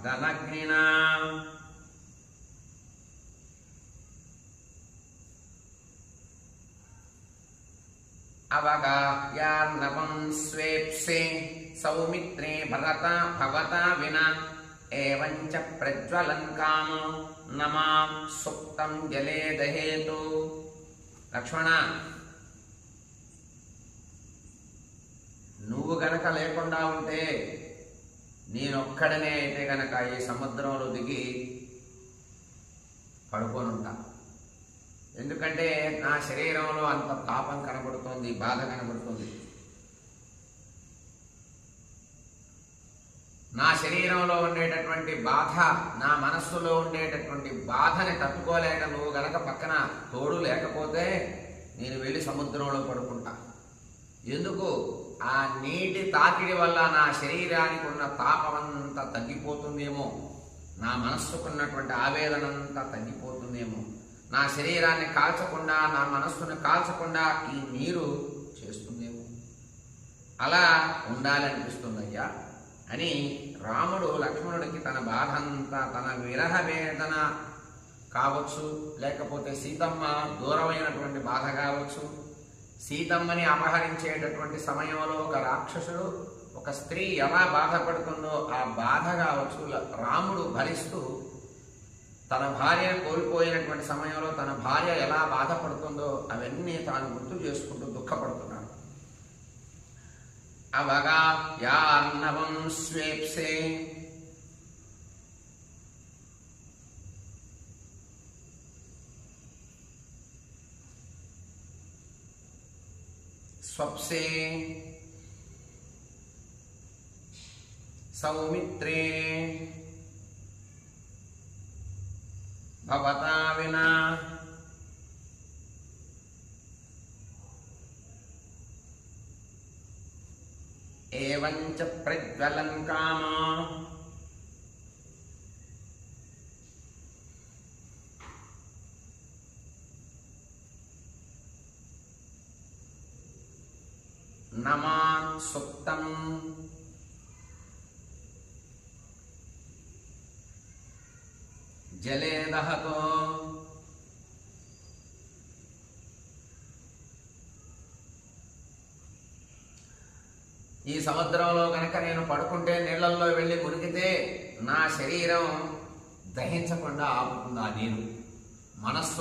అదనగ్నినా. అవగాహ్యార్ణవం స్వేప్సే సౌమిత్రే భరత భవత విన. ఏవం ప్రజ్వలం ప్రజ్వలన్ కామో నమాం సుప్తం జలే దహేతు. లక్ష్మణ నువ్వు గనక లేకుండా ఉంటే నేనొక్కడనే అయితే కనుక ఈ సముద్రంలో దిగి పడుకొని ఉంటాను ఎందుకంటే నా శరీరంలో అంత పాపం కనబడుతోంది బాధ కనబడుతుంది. నా శరీరంలో ఉండేటటువంటి బాధ నా మనస్సులో ఉండేటటువంటి బాధని తట్టుకోలేక నువ్వు గనక పక్కన తోడు లేకపోతే నేను వెళ్ళి సముద్రంలో పడుకుంటా. ఎందుకు? ఆ నీటి తాకిడి వల్ల నా శరీరానికి ఉన్న తాపమంతా తగ్గిపోతుందేమో? నా మనస్సుకున్నటువంటి ఆవేదన అంతా తగ్గిపోతుందేమో? నా శరీరాన్ని కాల్చకుండా నా మనస్సును కాల్చకుండా ఈ నీరు చేస్తుందేమో? అలా ఉండాలనిపిస్తుందయ్యా అని రాముడు లక్ష్మణుడికి తన బాధ అంతా తన విరహ వేదన కావచ్చు లేకపోతే సీతమ్మ దూరమైనటువంటి బాధ కావచ్చు సీతమ్మని అపహరించేటటువంటి సమయంలో ఒక రాక్షసుడు ఒక స్త్రీ ఎలా బాధపడుతుందో ఆ బాధ కావచ్చు రాముడు భరిస్తూ తన భార్యను కోల్పోయినటువంటి సమయంలో తన భార్య ఎలా బాధపడుతుందో అవన్నీ తాను గుర్తు చేసుకుంటూ దుఃఖపడుతున్నాడు. అవగా యా అన్నవం స్వేప్సే సౌమిత్రే భవతా వినా ఏవం చ ప్రజ్వలన్ కామా నమాన్ సుప్తం జలే దహతో. ఈ సముద్రంలో కనుక నేను పడుకుంటే నీళ్ళల్లో వెళ్ళి మునిగితే నా శరీరం దహించకుండా ఆపుతుంది ఆ నీరు. మనస్సు